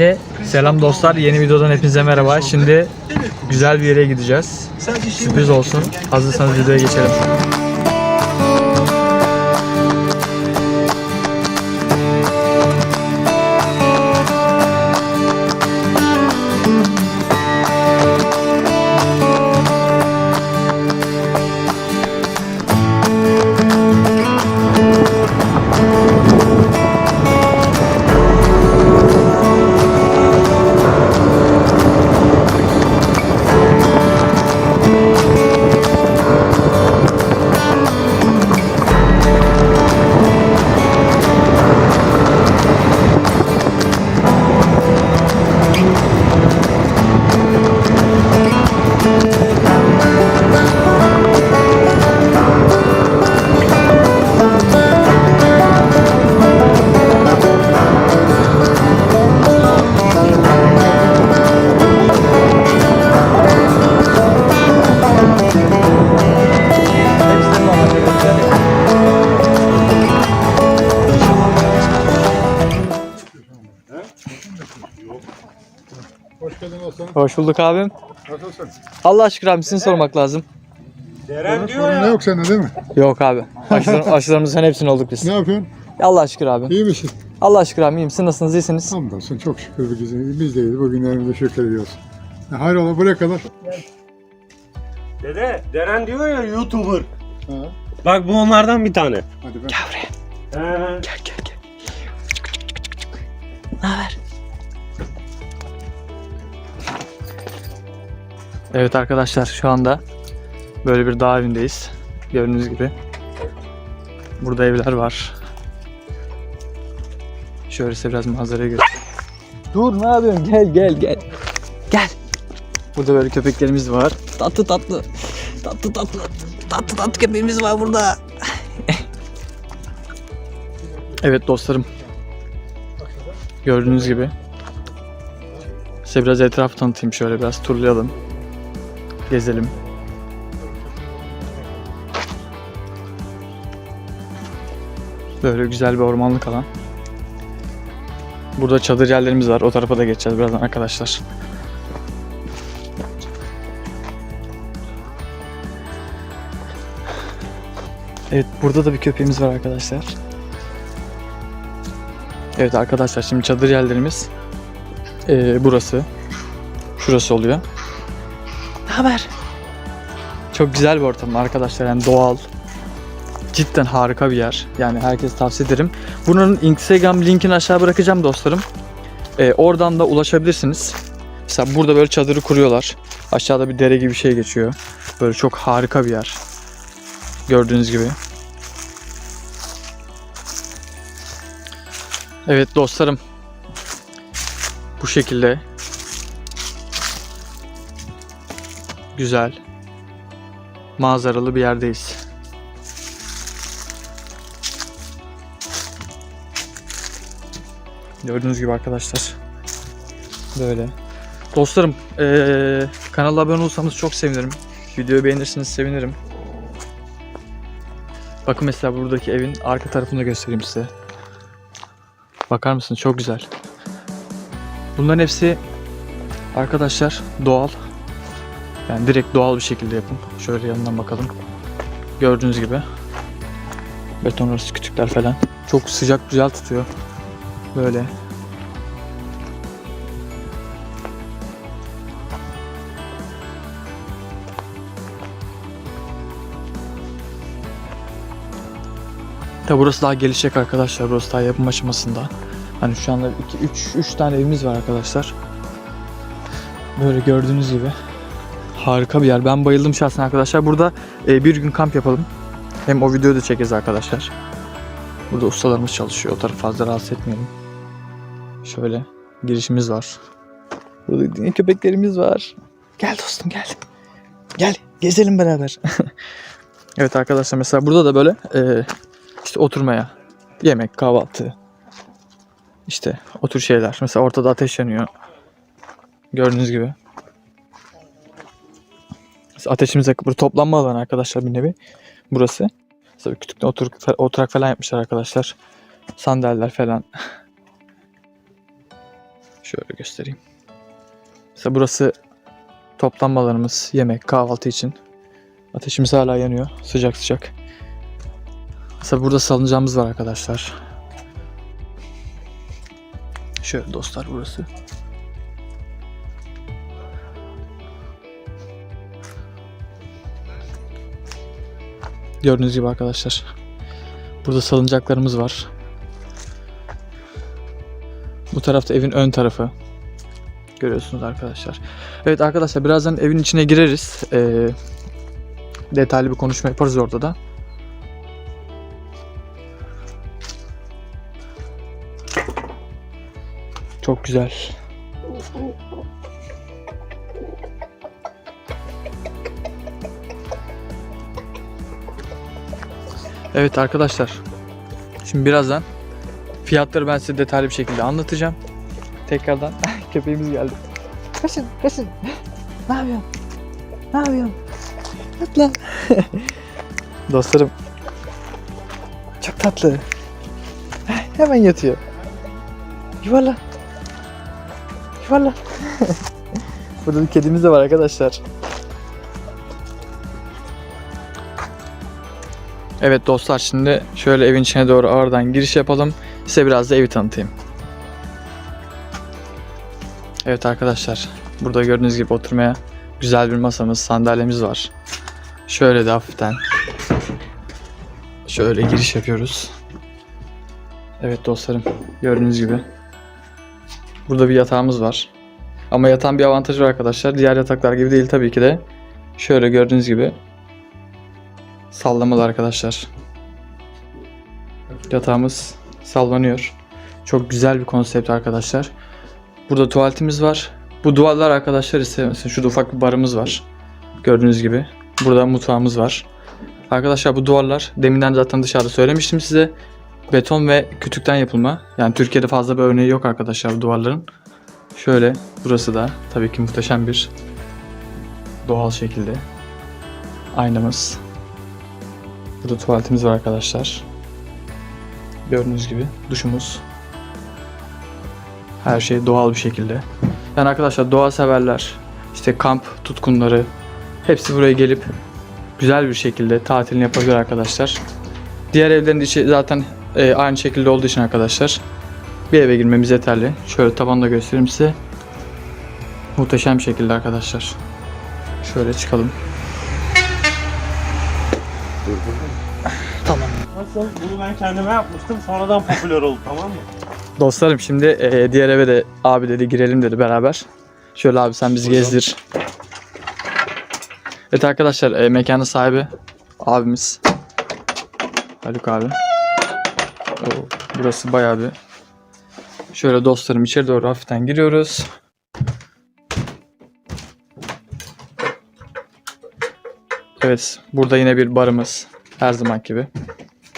şimdi selam dostlar. Yeni videodan hepinize merhaba. Şimdi güzel bir yere gideceğiz. Sürpriz olsun. Hazırsanız videoya geçelim. Hasan. Hoş bulduk abim. Nasılsın? Allah aşkına abi sizin sormak lazım. Sorun, sorun ne yok sende değil mi? Yok abi. Aşılar, aşılarımızın hepsini olduk biz. Ne yapıyorsun? Allah şükür abi. İyi misin? Allah şükür abi iyiyim. Siz nasılsınız? iyisiniz? Hamdolsun çok şükür biz, biz de iyiyiz. Bugünlerimize şükür ediyoruz. Ya, hayrola buraya kadar. Dede, Deren diyor ya YouTuber. Ha, Bak bu onlardan bir tane. hadi ben. He. Gel gel gel. Ne haber? Evet arkadaşlar şu anda böyle bir dağ evindeyiz. Gördüğünüz gibi. Burada evler var. Şöyle size biraz manzarayı göstereyim. Dur ne yapıyorsun? Gel gel gel. Gel. Burada böyle köpeklerimiz var. Tatlı tatlı. Tatlı tatlı. Tatlı tatlı köpeğimiz var burada. Evet dostlarım. Gördüğünüz gibi. Size biraz etrafı tanıtayım şöyle biraz turlayalım. Gezelim. Böyle güzel bir ormanlık alan. Burada çadır yerlerimiz var. O tarafa da geçeceğiz birazdan arkadaşlar. Evet burada da bir köpeğimiz var arkadaşlar. Evet arkadaşlar şimdi çadır yerlerimiz eee, burası. Şurası oluyor. Haber? Çok güzel bir ortam arkadaşlar yani doğal. Cidden harika bir yer. Yani herkes tavsiye ederim. Bunun Instagram linkini aşağı bırakacağım dostlarım. Eee, oradan da ulaşabilirsiniz. Mesela burada böyle çadırı kuruyorlar. Aşağıda bir dere gibi bir şey geçiyor. Böyle çok harika bir yer. Gördüğünüz gibi. Evet dostlarım. Bu şekilde güzel manzaralı bir yerdeyiz. Gördüğünüz gibi arkadaşlar. Böyle. Dostlarım eee kanala abone olursanız çok sevinirim. Videoyu beğenirseniz sevinirim. Bakın mesela buradaki evin arka tarafını da göstereyim size. Bakar mısın? Çok güzel. Bunların hepsi arkadaşlar doğal. Yani direkt doğal bir şekilde yapın. Şöyle yanından bakalım. Gördüğünüz gibi. Beton arası kütükler falan. Çok sıcak güzel tutuyor. Böyle. Tabi burası daha gelişecek arkadaşlar. Burası daha yapım aşamasında. Hani şu anda 2 3 3 tane evimiz var arkadaşlar. Böyle gördüğünüz gibi harika bir yer. Ben bayıldım şahsen arkadaşlar. Burada e, bir gün kamp yapalım. Hem o videoyu da çekeriz arkadaşlar. Burada ustalarımız çalışıyor. O tarafı fazla rahatsız etmeyelim. Şöyle girişimiz var. Burada yine köpeklerimiz var. Gel dostum gel. Gel gezelim beraber. evet arkadaşlar mesela burada da böyle e, işte oturmaya, yemek, kahvaltı, işte o tür şeyler. Mesela ortada ateş yanıyor. Gördüğünüz gibi. Mesela ateşimiz yakıp burada toplanma alanı arkadaşlar bir nevi. Burası. Mesela kütükte oturak, oturak falan yapmışlar arkadaşlar. Sandalyeler falan. Şöyle göstereyim. Mesela burası toplanmalarımız, yemek, kahvaltı için. Ateşimiz hala yanıyor. Sıcak sıcak. Mesela burada salıncağımız var arkadaşlar. Şöyle dostlar burası. Gördüğünüz gibi arkadaşlar. Burada salıncaklarımız var. Bu tarafta evin ön tarafı. Görüyorsunuz arkadaşlar. Evet arkadaşlar birazdan evin içine gireriz. Ee, detaylı bir konuşma yaparız orada da. Çok güzel. Evet arkadaşlar. Şimdi birazdan fiyatları ben size detaylı bir şekilde anlatacağım. Tekrardan köpeğimiz geldi. Kaçın, kaçın. Ne yapıyorsun? Ne yapıyorsun? Yat lan. Dostlarım. Çok tatlı. Hemen yatıyor. Yuvarla. Yuvarla. Burada bir kedimiz de var arkadaşlar. Evet dostlar şimdi şöyle evin içine doğru ağırdan giriş yapalım. Size biraz da evi tanıtayım. Evet arkadaşlar burada gördüğünüz gibi oturmaya güzel bir masamız, sandalyemiz var. Şöyle de hafiften şöyle giriş yapıyoruz. Evet dostlarım gördüğünüz gibi burada bir yatağımız var. Ama yatağın bir avantajı var arkadaşlar. Diğer yataklar gibi değil tabii ki de. Şöyle gördüğünüz gibi sallamalı arkadaşlar. Yatağımız sallanıyor. Çok güzel bir konsept arkadaşlar. Burada tuvaletimiz var. Bu duvarlar arkadaşlar ise mesela şurada ufak bir barımız var. Gördüğünüz gibi. Burada mutfağımız var. Arkadaşlar bu duvarlar deminden zaten dışarıda söylemiştim size. Beton ve kütükten yapılma. Yani Türkiye'de fazla bir örneği yok arkadaşlar bu duvarların. Şöyle burası da tabii ki muhteşem bir doğal şekilde aynamız. Burada tuvaletimiz var arkadaşlar. Gördüğünüz gibi duşumuz. Her şey doğal bir şekilde. Yani arkadaşlar doğa severler, işte kamp tutkunları hepsi buraya gelip güzel bir şekilde tatilini yapabilir arkadaşlar. Diğer evlerin içi zaten e, aynı şekilde olduğu için arkadaşlar bir eve girmemiz yeterli. Şöyle tabanı da göstereyim size. Muhteşem şekilde arkadaşlar. Şöyle çıkalım. Tamam. Nasıl? Bunu ben kendime yapmıştım. Sonradan popüler oldu tamam mı? Dostlarım şimdi e, diğer eve de abi dedi girelim dedi beraber. Şöyle abi sen bizi Buyurun. gezdir. Evet arkadaşlar e, mekanın sahibi abimiz. Haluk abi. Oo, burası bayağı bir. Şöyle dostlarım içeri doğru hafiften giriyoruz. Evet burada yine bir barımız. Her zaman gibi.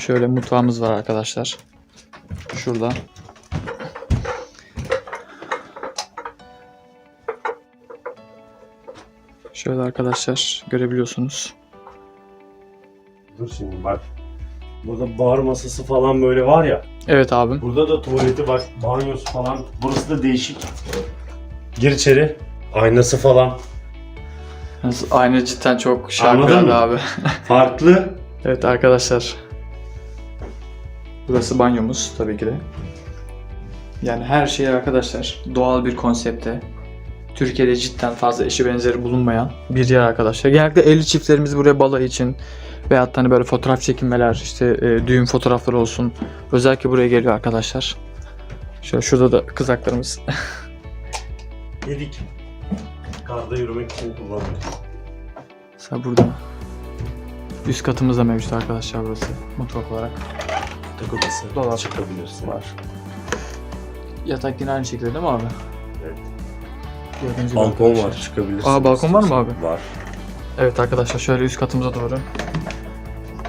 Şöyle mutfağımız var arkadaşlar. Şurada. Şöyle arkadaşlar görebiliyorsunuz. Dur şimdi bak. Burada bar masası falan böyle var ya. Evet abim. Burada da tuvaleti bak, banyosu falan. Burası da değişik. Gir içeri. Aynası falan. Aynı cidden çok Anladın şarkılardı mı? abi. Farklı. Evet arkadaşlar. Burası banyomuz tabii ki de. Yani her şey arkadaşlar doğal bir konsepte. Türkiye'de cidden fazla eşi benzeri bulunmayan bir yer arkadaşlar. Genellikle evli çiftlerimiz buraya balayı için da hani böyle fotoğraf çekinmeler, işte e, düğün fotoğrafları olsun. Özellikle buraya geliyor arkadaşlar. Şöyle şurada da kızaklarımız. Yedik. Karda yürümek için kullandık. Mesela burada. Üst katımız da mevcut arkadaşlar burası mutfak olarak. Yatak odası. Dolap. Çıkabilirsin. Var. Yatak yine aynı şekilde değil mi abi? Evet. Gördüğünüz gibi Balkon arkadaşlar. var çıkabilirsin. Aa, balkon var mı abi? Var. Evet arkadaşlar şöyle üst katımıza doğru.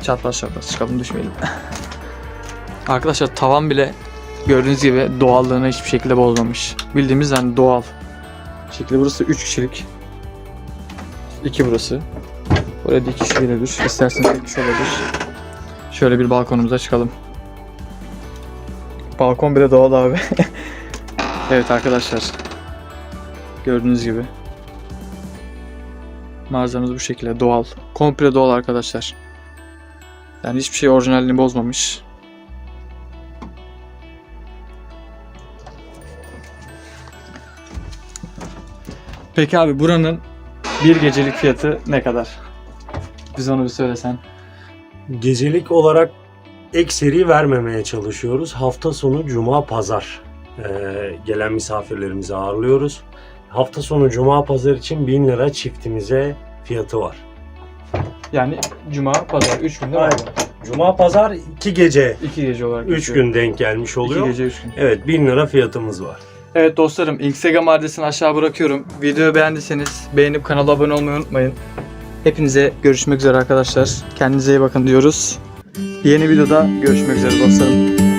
Çapraz çapraz çıkalım düşmeyelim. arkadaşlar tavan bile gördüğünüz gibi doğallığını hiçbir şekilde bozmamış. Bildiğimiz yani doğal. Şekilde burası 3 kişilik. 2 burası. Buraya da 2 kişi gelebilir. İsterseniz kişi olabilir. Şöyle bir balkonumuza çıkalım. Balkon bile doğal abi. Evet arkadaşlar. Gördüğünüz gibi. Malzememiz bu şekilde doğal. Komple doğal arkadaşlar. Yani hiçbir şey orijinalini bozmamış. Peki abi buranın bir gecelik fiyatı ne kadar? Biz onu bir söylesen. Gecelik olarak ekseri vermemeye çalışıyoruz. Hafta sonu cuma pazar ee, gelen misafirlerimizi ağırlıyoruz. Hafta sonu cuma pazar için 1000 lira çiftimize fiyatı var. Yani cuma, pazar 3 gün değil mi? Aynen. Cuma pazar 2 gece 2 gece olarak. 3 geçiyor. gün denk gelmiş oluyor. gece 3 gün. Evet 1000 lira fiyatımız var. Evet dostlarım Instagram adresini aşağı bırakıyorum. Videoyu beğendiyseniz beğenip kanala abone olmayı unutmayın. Hepinize görüşmek üzere arkadaşlar. Kendinize iyi bakın diyoruz. Yeni videoda görüşmek üzere dostlarım.